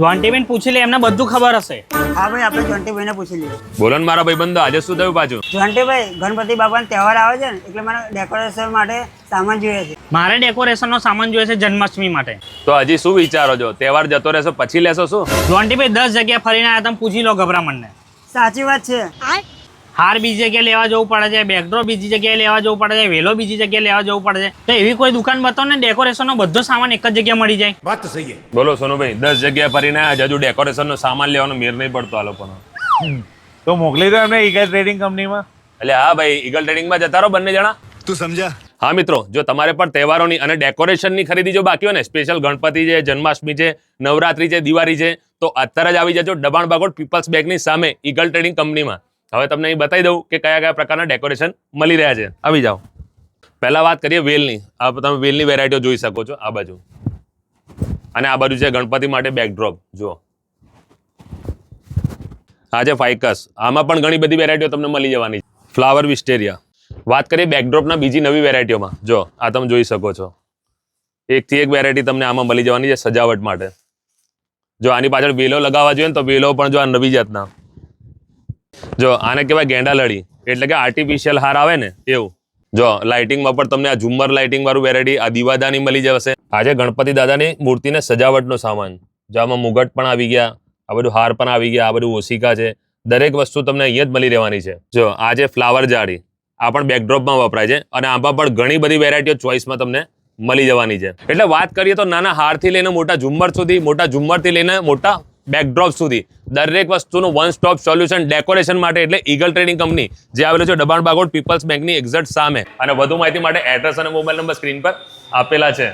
જોન્ટીબેન પૂછી લે એમને બધું ખબર હશે. હા ભાઈ આપણે જોન્ટીભાઈને પૂછી લઈએ. બોલો ને મારા ભાઈબંધો આજે શું થયું પાછું? જોન્ટીભાઈ ગણપતિ બાપાનો તહેવાર આવે છે ને એટલે મને ડેકોરેશન માટે સામાન જોઈએ છે. મારે ડેકોરેશનનો સામાન જોઈએ છે જન્માષ્ટમી માટે. તો હજી શું વિચારો છો? તહેવાર જતો રહેશો પછી લેશો શું? જોન્ટીભાઈ દસ જગ્યા ફરીને આવ્યા તમે પૂછી લો ગભરામણને. સાચી વાત છે. હાર બીજી જગ્યાએ લેવા જવું પડે છે બેકડ્રો બીજી જગ્યાએ લેવા જવું પડે છે વેલો બીજી જગ્યાએ લેવા જવું પડે છે. તો એવી કોઈ દુકાન બતાવો ને ડેકોરેશનનો બધો સામાન એક જ જગ્યાએ મળી જાય. બોલો સોનુભાઈ દસ જગ્યા ફરીને હજુ ડેકોરેશનનો સામાન લેવાનો મેર નહીં પડતો આ લોકોનો. તો મોકલી દો એમને ઈગલ ટ્રેડિંગ કંપનીમાં એટલે હા ભાઈ ઈગલ ટ્રેડિંગમાં જતા રહો બંને જણા. તું સમજા. હા મિત્રો જો તમારે પણ તહેવારોની અને ડેકોરેશનની ખરીદી જો બાકી હોય ને સ્પેશિયલ ગણપતિ છે જન્માષ્ટમી છે નવરાત્રી છે દિવાળી છે તો અત્યારે જ આવી જજો દબાણ બાગોડ પીપલ્સ બેગની સામે ઈગલ ટ્રેડિંગ કંપનીમાં હવે તમને અહીં બતાવી દઉં કે કયા કયા પ્રકારના ડેકોરેશન મળી રહ્યા છે. આવી જાઓ. પહેલા વાત કરીએ વેલની. આ તમે વેલની વેરાયટીઓ જોઈ શકો છો. આ બાજુ. અને આ બાજુ છે ગણપતિ માટે બેકડ્રોપ જુઓ. આ છે ફાઇકસ આમાં પણ ઘણી બધી વેરાયટીઓ તમને મળી જવાની ફ્લાવર વિસ્ટેરિયા વાત કરીએ બેકડ્રોપના બીજી નવી વેરાયટીઓમાં જો આ તમે જોઈ શકો છો. એકથી એક વેરાયટી તમને આમાં મળી જવાની છે સજાવટ માટે. જો આની પાછળ વેલો લગાવવા જોઈએ ને તો વેલો પણ જો આ નવી જાતના. જો આને કહેવાય ગેંડાલડી એટલે કે આર્ટિફિશિયલ હાર આવે ને એવું. જો લાઇટિંગમાં પણ તમને આ લાઇટિંગ વાળું વેરાયટી આ દીવાદાની મળી જશે. આજે ગણપતિ દાદાની મૂર્તિને સજાવટનો સામાન. જો આમાં મુગટ પણ આવી ગયા, આ બધું હાર પણ આવી ગયા, આ બધું ઓશિકા છે. દરેક વસ્તુ તમને અહીંયા જ મળી રહેવાની છે. જો આ છે ફ્લાવર જાળી, આ પણ બેકડ્રોપમાં વપરાય છે અને આમાં પણ ઘણી બધી વેરાયટીઓ ચોઇસમાં તમને મળી જવાની છે. એટલે વાત કરીએ તો નાના હારથી લઈને મોટા ઝુમ્મર સુધી, મોટા ઝુમ્મરથી લઈને મોટા બેકડ્રોપ સુધી. દરેક વસ્તુનું વન સ્ટોપ સોલ્યુશન ડેકોરેશન માટે એટલે ઈગલ ટ્રેડિંગ કંપની જે આવેલું છે દબાણ બાગોડ પીપલ્સ બેંકની એક્ઝેક્ટ સામે. અને વધુ માહિતી માટે એડ્રેસ અને મોબાઈલ નંબર સ્ક્રીન પર આપેલા છે.